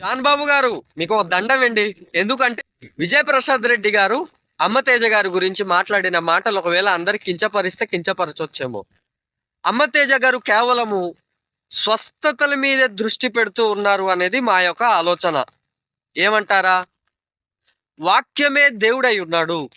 John బాబు గారు మీకు ఒక దండం అండి. ఎందుకంటే విజయప్రసాద్ రెడ్డి గారు అమ్మతేజ గారి గురించి మాట్లాడిన మాటలు ఒకవేళ అందరికి కించపరిస్తే కించపరచొచ్చేమో. అమ్మతేజ గారు కేవలము స్వస్థతల మీద దృష్టి పెడుతూ ఉన్నారు అనేది మా యొక్క ఆలోచన. ఏమంటారా? వాక్యమే దేవుడై ఉన్నాడు.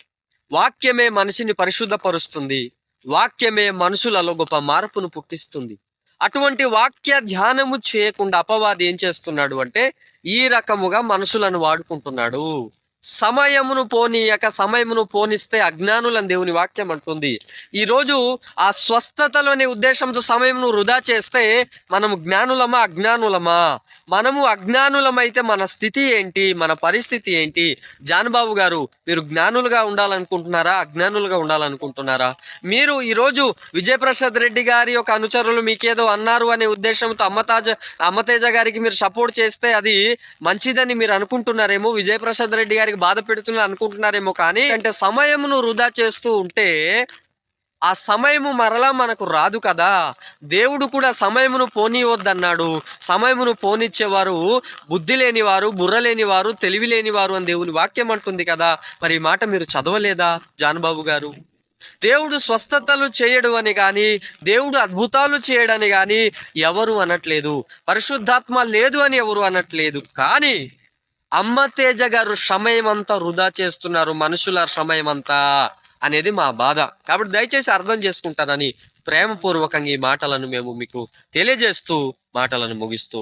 వాక్యమే మనిషిని పరిశుద్ధపరుస్తుంది. వాక్యమే మనుషులలో గొప్ప మార్పును పుట్టిస్తుంది. అటువంటి వాక్య ధ్యానము చేయకుండా అపవాది ఏం చేస్తున్నాడు అంటే ఈ రకముగా మనుషులను వాడుకుంటున్నాడు. సమయమును పోనీయక సమయమును పోనిస్తే అజ్ఞానులని దేవుని వాక్యం అంటుంది. ఈ రోజు ఆ స్వస్థతలోని ఉద్దేశంతో సమయమును వృధా చేస్తే మనము జ్ఞానులమా అజ్ఞానులమా? మనము అజ్ఞానులమైతే మన స్థితి ఏంటి? మన పరిస్థితి ఏంటి? జానుబాబు గారు మీరు జ్ఞానులుగా ఉండాలనుకుంటున్నారా? అజ్ఞానులుగా ఉండాలనుకుంటున్నారా? మీరు ఈరోజు విజయప్రసాద్ రెడ్డి గారి యొక్క అనుచరులు మీకేదో అన్నారు అనే ఉద్దేశంతో అమ్మతాజ అమ్మతేజ గారికి మీరు సపోర్ట్ చేస్తే అది మంచిదని మీరు అనుకుంటున్నారేమో? విజయప్రసాద్ రెడ్డి గారి గారికి బాధ పెడుతున్నా అనుకుంటున్నారేమో కానీ అంటే సమయమును వృధా చేస్తూ ఉంటే ఆ సమయము మరలా మనకు రాదు కదా. దేవుడు కూడా సమయమును పోనీవద్దన్నాడు సమయమును పోనిచ్చేవారు బుద్ధి లేనివారు బుర్ర లేనివారు తెలివి లేనివారు అని దేవుని వాక్యం అంటుంది కదా. మరి ఈ మాట మీరు చదవలేదా జానబాబు గారు? దేవుడు స్వస్థతలు చేయడు అని కానీ దేవుడు అద్భుతాలు చేయడని కానీ ఎవరు అనట్లేదు. పరిశుద్ధాత్మ లేదు అని ఎవరు అనట్లేదు. కానీ అమ్మ తేజ గారు సమయం అంతా వృధా చేస్తున్నారు మనుషుల సమయం అంతా అనేది మా బాధ. కాబట్టి దయచేసి అర్థం చేసుకుంటానని ప్రేమపూర్వకంగా ఈ మాటలను మేము మీకు తెలియజేస్తూ మాటలను ముగిస్తూ